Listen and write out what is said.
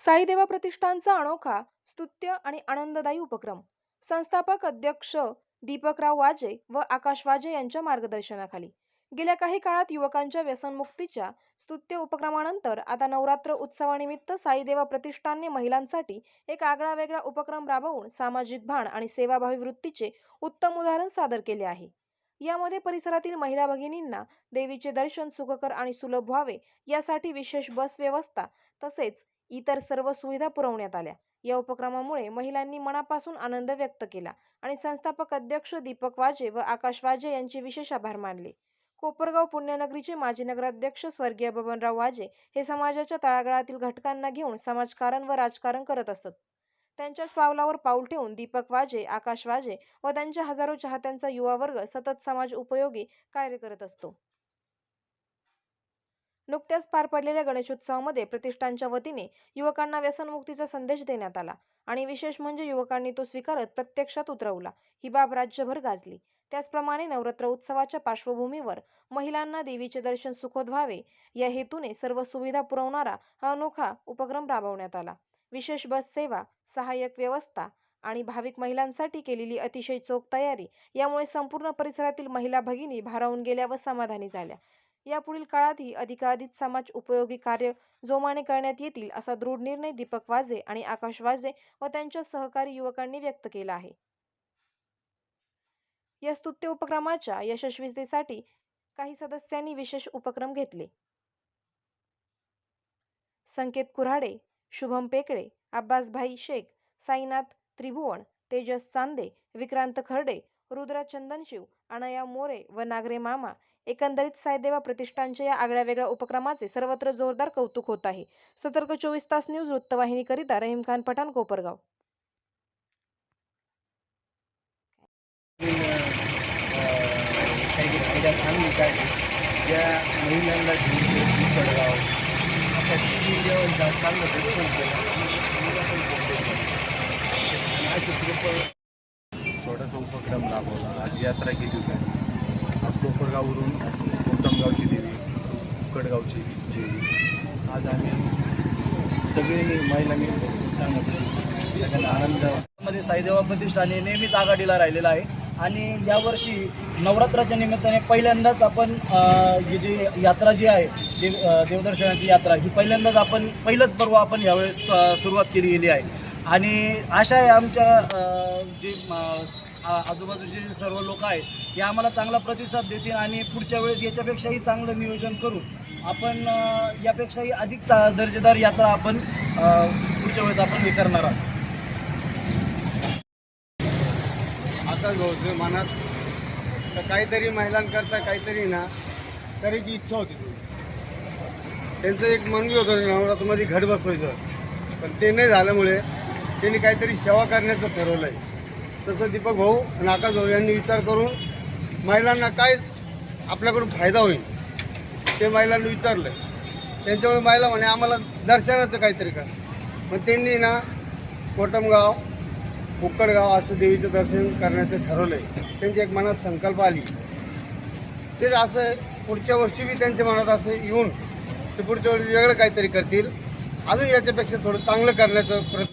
साईदेवा प्रतिष्ठानचा अनोखा स्तुत्य आणि आनंददायी उपक्रम. संस्थापक अध्यक्ष दीपकराव वाजे व आकाश वाजे यांच्या मार्गदर्शनाखाली. गेल्या काही काळात युवकांच्या व्यसनमुक्तीच्या स्तुत्य उपक्रमानंतर आता नवरात्र उत्सवानिमित्त साईदेवा प्रतिष्ठानने महिलांसाठी एक आगळा वेगळा उपक्रम राबवून सामाजिक भान आणि सेवाभावी वृत्तीचे उत्तम उदाहरण सादर केले आहे. यामध्ये परिसरातील महिला भगिनींना देवीचे दर्शन सुखकर आणि सुलभ व्हावे यासाठी विशेष बस व्यवस्था तसेच इतर सर्व सुविधा पुरवण्यात आल्या. या उपक्रमामुळे महिलांनी मनापासून आनंद व्यक्त केला आणि संस्थापक अध्यक्ष दीपक वाजे व आकाश वाजे यांचे विशेष आभार मानले. कोपरगाव पुण्यनगरीचे माजी नगराध्यक्ष स्वर्गीय बबनराव वाजे हे समाजाच्या तळागाळातील घटकांना घेऊन समाजकारण व राजकारण करत असत. त्यांच्याच पावलावर पाऊल ठेवून दीपक वाजे आकाश वाजे व त्यांच्या हजारो चाहत्यांचा युवा वर्ग सतत समाज उपयोगी कार्य करत असतो. नुकत्याच पार पडलेल्या गणेशोत्सवामध्ये प्रतिष्ठानच्या वतीने युवकांना व्यसनमुक्तीचा संदेश देण्यात आला आणि विशेष म्हणजे युवकांनी तो स्वीकारत प्रत्यक्षात उतरवला. ही बाब राज्यभर गाजली. त्याचप्रमाणे नवरात्र उत्सवाच्या पार्श्वभूमीवर महिलांना देवीचे दर्शन सुखद व्हावे या हेतूने सर्व सुविधा पुरवणारा हा अनोखा उपक्रम राबवण्यात आला. विशेष बस सेवा सहाय्यक व्यवस्था आणि भाविक महिलांसाठी केलेली अतिशय चोख तयारी यामुळे संपूर्ण परिसरातील महिला भगिनी भारावून गेल्या व समाधानी झाल्या. यापुढील काळातही अधिकाधिक समाज उपयोगी कार्य जोमाने करण्यात येतील असा दृढ निर्णय दीपक वाजे आणि आकाश वाजे व त्यांच्या सहकारी युवकांनी व्यक्त केला आहे. या स्तुत्य उपक्रमाच्या यशस्वीतेसाठी काही सदस्यांनी विशेष उपक्रम घेतले. संकेत कुऱ्हाडे शुभम पेकडे अब्बासभाई शेख साईनाथ त्रिभुवन तेजस चांदे विक्रांत खर्डे रुद्रा चंदनशिव अनया मोरे व नागरे मामा एकंदरीत सायदेवा प्रतिष्ठानच्या या आगळ्या वेगळ्या उपक्रमाचे सर्वत्र जोरदार कौतुक होत आहे. सतर्क चोवीस तास न्यूज वृत्तवाहिनीकरिता रहीम खान पठाण कोपरगाव. महिलांना घेऊन जेवण चांगलं भेटून केलं छोटासा उपक्रम राबवला आज यात्रा केली होती. आज कोपरगाववरून कोकमगावची देवी उकडगावची देवी. आज आम्ही सगळ्यांनी महिलांनी चांगलं सगळ्यांना आनंद. मध्ये साईदेवा प्रतिष्ठाने नेहमीच आघाडीला राहिलेला आहे. आणि यावर्षी नवरात्राच्या निमित्ताने पहिल्यांदाच आपण ही जी यात्रा जी आहे देव देवदर्शनाची यात्रा ही पहिल्यांदाच आपण पहिलंच पर्व आपण यावेळेस सुरुवात केली गेली आहे. आणि अशा आहे आमच्या जे जी आजूबाजूचे जे सर्व लोक आहेत हे आम्हाला चांगला प्रतिसाद देतील आणि पुढच्या वेळेस याच्यापेक्षाही चांगलं नियोजन करून आपण यापेक्षाही अधिक चा दर्जेदार यात्रा आपण पुढच्या वेळेस आपण हे करणार आहोत. असं होतं मनात. तर काहीतरी महिलांकरता काहीतरी ना करायची इच्छा होती तुमची त्यांचं एक मनवी होतं नवरात्रमध्ये घट बसवायचं. पण ते नाही झाल्यामुळे त्यांनी काहीतरी सेवा करण्याचं ठरवलं आहे तसं दीपक भाऊ आणि आकाश भाऊ यांनी विचार करून महिलांना काय आपल्याकडून फायदा होईल ते महिलांनी विचारलं त्यांच्यामुळे महिला म्हणे आम्हाला दर्शनाचं काहीतरी कर. मग त्यांनी ना कोटमगाव कुक्कडगाव असं देवीचं दर्शन करण्याचं ठरवलं आहे त्यांची एक मनात संकल्प आली. तेच असं पुढच्या वर्षी बी त्यांच्या मनात असं येऊन ते पुढच्या वर्षी वेगळं काहीतरी करतील. अजून याच्यापेक्षा थोडं चांगलं करण्याचं प्रयत्न